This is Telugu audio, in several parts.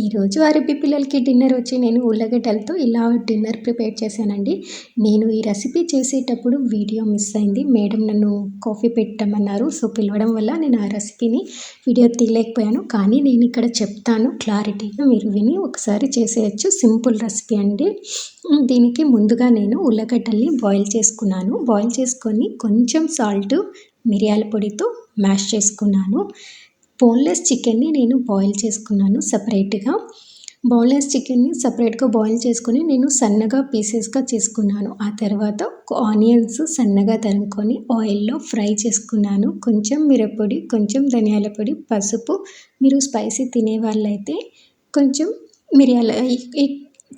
ఈరోజు అరబీ పిల్లలకి డిన్నర్ వచ్చి నేను ఉల్లగడ్డలతో ఇలా డిన్నర్ ప్రిపేర్ చేశానండి. నేను ఈ రెసిపీ చేసేటప్పుడు వీడియో మిస్ అయింది. మేడం నన్ను కాఫీ పెట్టమన్నారు. సో పిలవడం వల్ల నేను ఆ రెసిపీని వీడియో తీయలేకపోయాను. కానీ నేను ఇక్కడ చెప్తాను. క్లారిటీగా మీరు విని ఒకసారి చేసేయచ్చు. సింపుల్ రెసిపీ అండి. దీనికి ముందుగా నేను ఉల్లగడ్డల్ని బాయిల్ చేసుకున్నాను. బాయిల్ చేసుకొని కొంచెం సాల్ట్ మిరియాల పొడితో మ్యాష్ చేసుకున్నాను. బోన్లెస్ చికెన్ని నేను బాయిల్ చేసుకున్నాను సపరేట్గా. బోన్లెస్ చికెన్ని సపరేట్గా బాయిల్ చేసుకొని నేను సన్నగా పీసెస్గా చేసుకున్నాను. ఆ తర్వాత ఆనియన్స్ సన్నగా తరుముకొని ఆయిల్లో ఫ్రై చేసుకున్నాను. కొంచెం మిరప్పొడి కొంచెం ధనియాల పొడి పసుపు. మీరు స్పైసీ తినే వాళ్ళైతే కొంచెం మిరియాల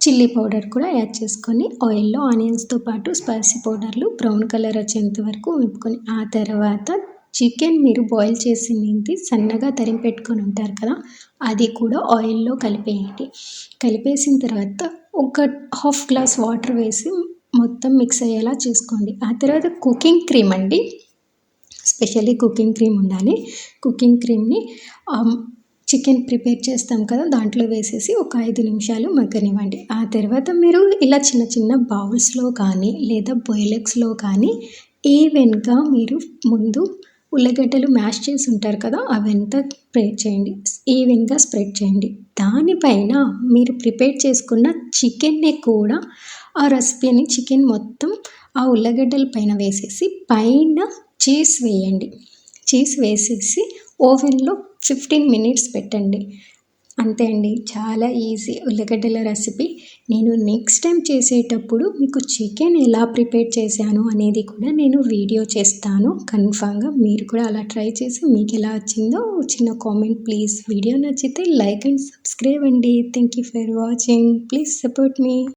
చిల్లీ పౌడర్ కూడా యాడ్ చేసుకొని ఆయిల్లో ఆనియన్స్తో పాటు స్పైసీ పౌడర్లు బ్రౌన్ కలర్ వచ్చేంత వరకు వేపుకొని ఆ తర్వాత చికెన్ మీరు బాయిల్ చేసింది సన్నగా తరిమి పెట్టుకొని ఉంటారు కదా అది కూడా ఆయిల్లో కలిపేయండి. కలిపేసిన తర్వాత ఒక హాఫ్ గ్లాస్ వాటర్ వేసి మొత్తం మిక్స్ అయ్యేలా చేసుకోండి. ఆ తర్వాత కుకింగ్ క్రీమ్ అండి స్పెషల్లీ కుకింగ్ క్రీమ్ ఉండాలి. కుకింగ్ క్రీమ్ని చికెన్ ప్రిపేర్ చేస్తాం కదా దాంట్లో వేసేసి ఒక ఐదు నిమిషాలు మగ్గనివ్వండి. ఆ తర్వాత మీరు ఇలా చిన్న చిన్న బౌల్స్లో కానీ లేదా బొయిలెక్స్లో కానీ ఈవెన్గా మీరు ముందు ఉల్లగడ్డలు మ్యాష్ చేసి ఉంటారు కదా అవంతా స్ప్రెడ్ చేయండి. ఈవెన్గా స్ప్రెడ్ చేయండి. దానిపైన మీరు ప్రిపేర్ చేసుకున్న చికెన్ని కూడా ఆ రెసిపీని చికెన్ మొత్తం ఆ ఉల్లగడ్డల పైన వేసేసి పైన చీజ్ వేయండి. చీజ్ వేసేసి ఓవెన్లో ఫిఫ్టీన్ మినిట్స్ పెట్టండి. అంతే అండి. చాలా ఈజీ ఉల్లిగడ్డల రెసిపీ. నేను నెక్స్ట్ టైం చేసేటప్పుడు మీకు చికెన్ ఎలా ప్రిపేర్ చేశాను అనేది కూడా నేను వీడియో చేస్తాను. కన్ఫామ్గా మీరు కూడా అలా ట్రై చేసి మీకు ఎలా వచ్చిందో చిన్న కామెంట్ ప్లీజ్. వీడియో నచ్చితే లైక్ అండ్ సబ్స్క్రైబ్ అండి. Thank you for watching. Please support me.